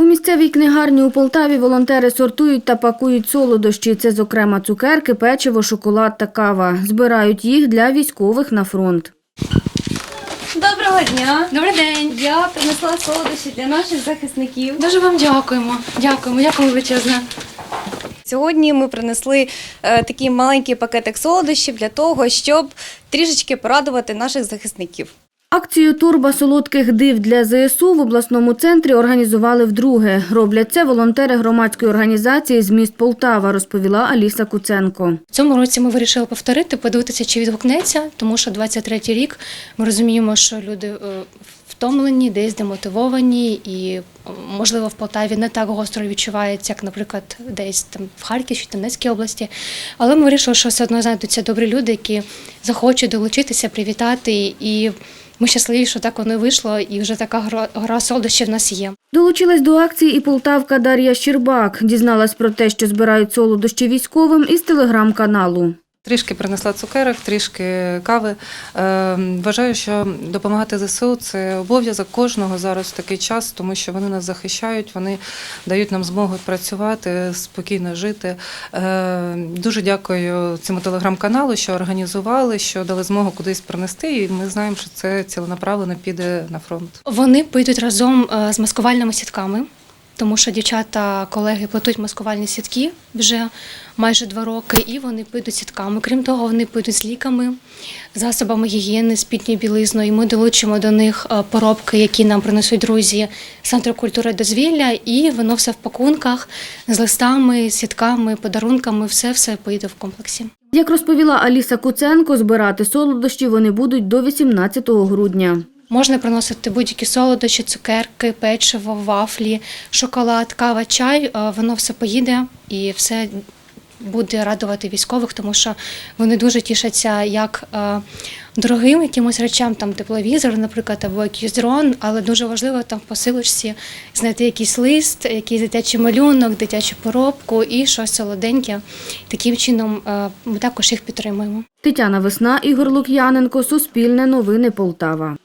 У місцевій книгарні у Полтаві волонтери сортують та пакують солодощі. Це, зокрема, цукерки, печиво, шоколад та кава. Збирають їх для військових на фронт. Доброго дня! Добрий день. Я принесла солодощі для наших захисників. Дуже вам дякуємо. Дякуємо, дякуємо величезне. Сьогодні ми принесли е, такий маленький пакетик солодощів для того, щоб трішечки порадувати наших захисників. Акцію Турба солодких див для ЗСУ в обласному центрі організували вдруге. Роблять це волонтери громадської організації з міст Полтава, розповіла Аліса Куценко. В цьому році ми вирішили повторити, подивитися, чи відгукнеться, тому що 23-й рік ми розуміємо, що люди е, втомлені, десь демотивовані, і е, можливо в Полтаві не так гостро відчувається, як, наприклад, десь там в Харківській, Донецькій області. Але ми вирішили, що все одно знайдуться добрі люди, які захочуть долучитися, привітати. І ми щасливі, що так воно вийшло, і вже така гра, гра солодощі в нас є. Долучилась до акції і полтавка Дар'я Щербак. Дізналась про те, що збирають солодощі військовим із телеграм-каналу. Трішки принесла цукерок, трішки кави. Е, Вважаю, що допомагати ЗСУ це обов'язок кожного зараз в такий час, тому що вони нас захищають, вони дають нам змогу працювати, спокійно жити. Е, Дуже дякую цьому телеграм-каналу, що організували, що дали змогу кудись принести. І ми знаємо, що це ціленаправлено піде на фронт. Вони підуть разом е, з маскувальними сітками, тому що дівчата, колеги плетуть маскувальні сітки вже майже два роки, і вони підуть сітками. Крім того, вони підуть з ліками, засобами гігієни, спідньою білизною. Ми долучимо до них е, поробки, які нам принесуть друзі Центру культури дозвілля, і воно все в пакунках з листами, сітками, подарунками. Все все поїде в комплексі. Як розповіла Аліса Куценко, збирати солодощі вони будуть до 18 грудня. Можна приносити будь-які солодощі, цукерки, печиво, вафлі, шоколад, кава, чай. Е, Воно все поїде і все буде радувати військових, тому що вони дуже тішаться як е, дорогим якимось речам, там тепловізор, наприклад, або якийсь дрон, але дуже важливо там в посилочці знайти якийсь лист, якийсь дитячий малюнок, дитячу поробку і щось солоденьке. Таким чином е, ми також їх підтримуємо. Тетяна Весна, Ігор Лук'яненко, Суспільне новини Полтава.